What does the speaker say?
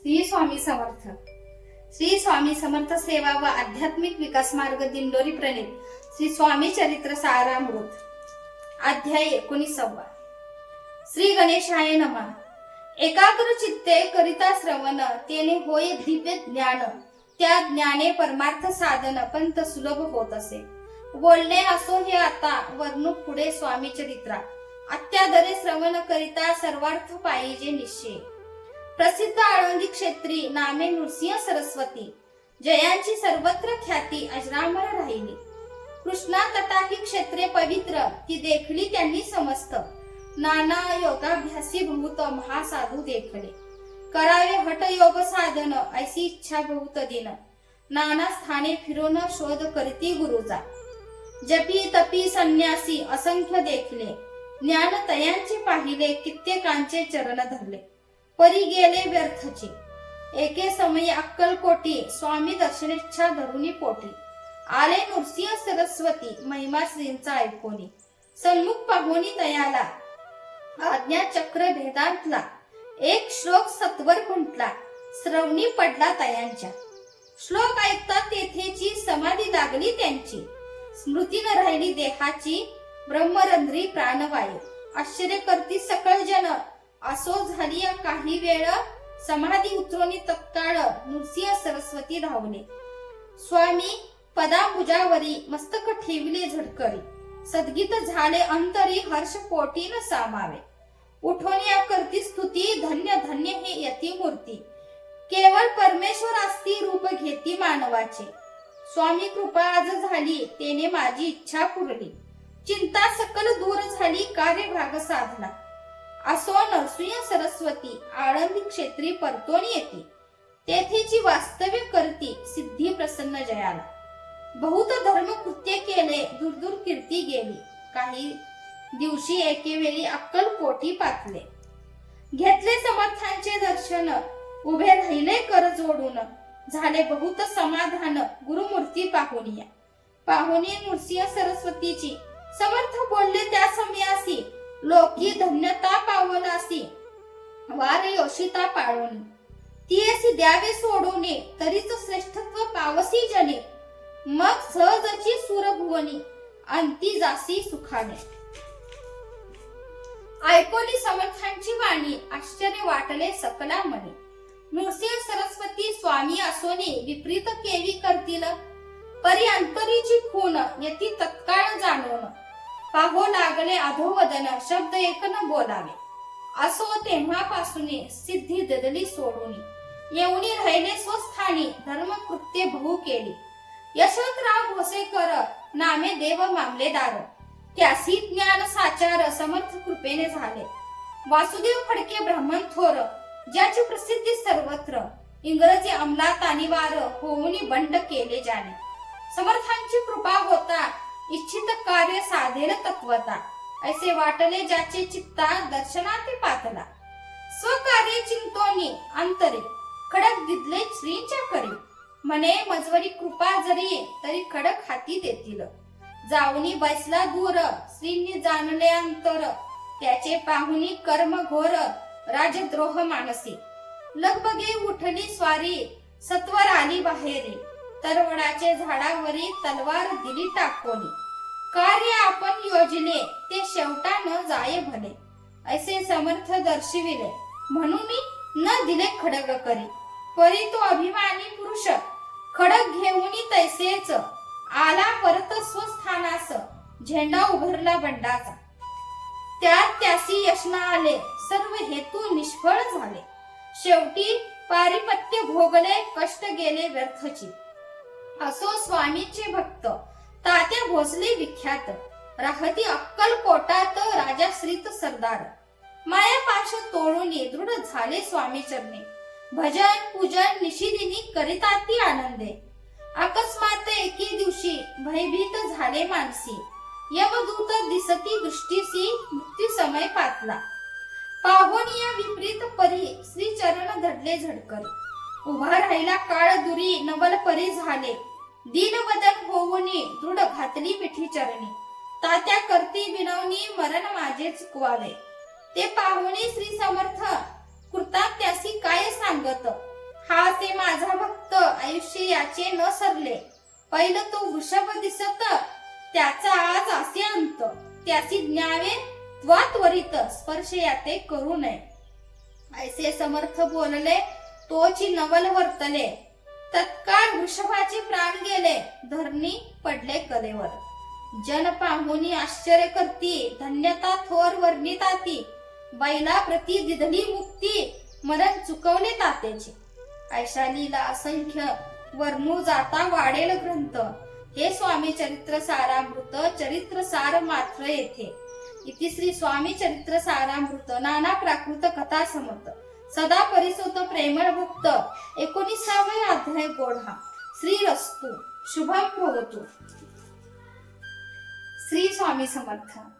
श्री स्वामी समर्थ. श्री स्वामी समर्थ सेवा व आध्यात्मिक विकास मार्ग दिंडोरी प्रणित श्री स्वामी चरित्र सारामृत. अध्याय एकोणीसावा. श्री गणेशाय नमा. एकाग्र चित्ते करिता श्रवण तेने होय दिव्य ज्ञान. त्या ज्ञाने परमार्थ साधन पंत सुलभ होत असे. बोलणे असो हे आता वर्णू पुढे स्वामी चरित्रा. अत्यादरे श्रवण करिता सर्वार्थ पाहिजे निश्चय. प्रसिद्ध आळंदी क्षेत्री नामे नृसिंह सरस्वती. जयांची सर्वत्र ख्याती अजरामर राहिली. कृष्णा तटाकी क्षेत्रे पवित्र ती देखली त्यांनी समस्त. नाना योगाभ्यासी भूत महासाधू देखले करावे हट योग साधन ऐसी इच्छा बहुत दिन. नाना स्थाने फिरून शोध करती गुरुजा. जपी तपी संन्यासी असंख्य देखले ज्ञान तयांचे पाहिले कित्येकांचे चरण धरले. परी गेले व्यर्थचे. एके समयी अक्कलकोटी स्वामी दर्शनेच्छा धरुनी पोटी. आले नृसिंह सरस्वती महिमा श्रींचा ऐकोनी. सन्मुख पाहुनी तयाला आज्ञा चक्र भेदांतला. एक श्लोक सत्वर खुंटला श्रवणी पडला तयांच्या श्लोक ऐकता तेथेची समाधी लागली त्यांची. स्मृती न राहिली देहाची ब्रह्मरंध्री प्राणवायू. आश्चर्य करती सकळ जन. असो झाली काही वेळ समाधी उतरून तत्काळ नृसिंह सरस्वती धावले स्वामी पदाभुजावरी मस्तक ठेवले झडकरी. सद्गीत झाले अंतरी हर्ष पोटी न सामावे उठवण्या करती स्तुती धन्य धन्य हे यती मूर्ती. केवळ परमेश्वर असती रूप घेती मानवाचे. स्वामी कृपा आज झाली तेने माझी इच्छा पुरली. चिंता सकल दूर झाली कार्यभाग साधला. असो नरसिंह सरस्वती आळंदी क्षेत्री परतून येते. तेथेची वास्तव्य करती सिद्धी प्रसन्न जयाला. बहुत धर्म कृत्य केले दूरदूर कीर्ती गेली. काही दिवशी एके वेळी अक्कल कोठी पातले. घेतले समर्थांचे दर्शन उभे राहिले कर जोडून. झाले बहुत समाधान गुरुमूर्ती पाहुनिया पाहुनी नृसिंह सरस्वतीची. समर्थ बोलले त्या समयासी लोकी धन्यता पावनासी वार योषिता पाळोनी. ती अशी द्यावे सोडूने तरीच श्रेष्ठत्व पावसी जने. मग सहजची सुरभुवनी अंती जासी सुखाने. ऐकोनी समर्थांची वाणी आश्चर्य वाटले सकला मने नृसिंह सरस्वती स्वामी असोने विपरीत केवी करतील? परी अंतरीची खून यती तत्काळ जाणून. पाहो लागले अधोवदन शब्द एक न बोलावे. असो तेव्हापासून सिद्धी ददली सोडून. येऊनी राहिले स्वस्थानी धर्म कृत्य बहु केली. यशवंतराव भोसेकर नामे देव मामलेदार. त्यासी ज्ञान साचार समर्थ कृपेने झाले. वासुदेव फडके ब्राह्मण थोर ज्याची प्रसिद्धी सर्वत्र. इंग्रजी अंमलात अनिवार होऊन बंड केले जाणे. समर्थांची कृपा होता इच्छित कार्य साधेल तत्वता. ऐसे वाटले ज्याचे चित्ता दर्शनाते पातला स्वकार्य चिंतोनी अंतरे खडक दिदले श्रींच्या करी। म्हणे मजवरी कृपा जरी तरी खडक हाती देतील। जाऊनी बैसला दूर श्रींनी जाणले अंतर। त्याचे पाहुनी कर्म घोर राजद्रोह मानसी। लगबगे उठली स्वारी सत्वर आली बाहेरी। तरवडाचे झाडावरी तलवार दिली टाकोनी। कार्य योजले ते शेवटा न जाये भले. असे समर्थ दर्शविले. म्हणून न दिले खडग करी. परी तो अभिमानी पुरुष. खडक घेऊन तैसेच. आला परत स्वस्थानास. झेंडा उभरला बंडाचा. त्यात त्यासी यशना आले. सर्व हेतू निष्फळ झाले. शेवटी पारिपत्य भोगले कष्ट गेले व्यर्थची. असो स्वामीचे भक्त. तात्या भोसले विख्यात. राहती अक्कल कोटात राजा श्रीत सरदार. माया पाश तोडून दृढ झाले स्वामी चरणी. भजन पूजन निशिदिनी करिताती आनंदे. अकस्मात एके दिवशी भयभीत झाले मानसी. यमदूत दिसती दृष्टीसी मृत्यू समय पातला. पाहोन या विपरीत परी श्री चरण धडले झडकर उभा राहिला काळ दुरी नवल परी झाले. दीनवदन होऊनी दृढ घातली मिठी चरणी. तात्या करती विनवणी मरण माझे चुकवावे. ते पाहुणे श्री समर्थ कृता त्यासी काय सांगत? हा ते माझा भक्त आयुष्य याचे न सरले. पहिलं तो वृषभ दिसत त्याचा आज असे अंत. त्याची ज्ञावे त्वा त्वरित स्पर्श याते करू नये. ऐसे समर्थ बोलले तोची नवल वर्तले. तत्काळ वृषभाचे प्राण गेले धरणी पडले कलेवर. जन पाहुनी आश्चर्य करती धन्यता थोर वर्णिताती बैला प्रती दिधली मुक्ती मरण चुकवणे तात्याचे. ऐशालीला असंख्य वर्णू जाता वाढेल ग्रंथ. हे स्वामी चरित्र सारामृत चरित्र सार मात्र येथे. इति श्री स्वामी चरित्र सारामृत नाना प्राकृत कथा समर्थ. सदा परिसोत प्रेमळ भक्त. एकोणीसावे अध्याय गोढा. श्री रस्तू. शुभम भवतु. श्री स्वामी समर्थ.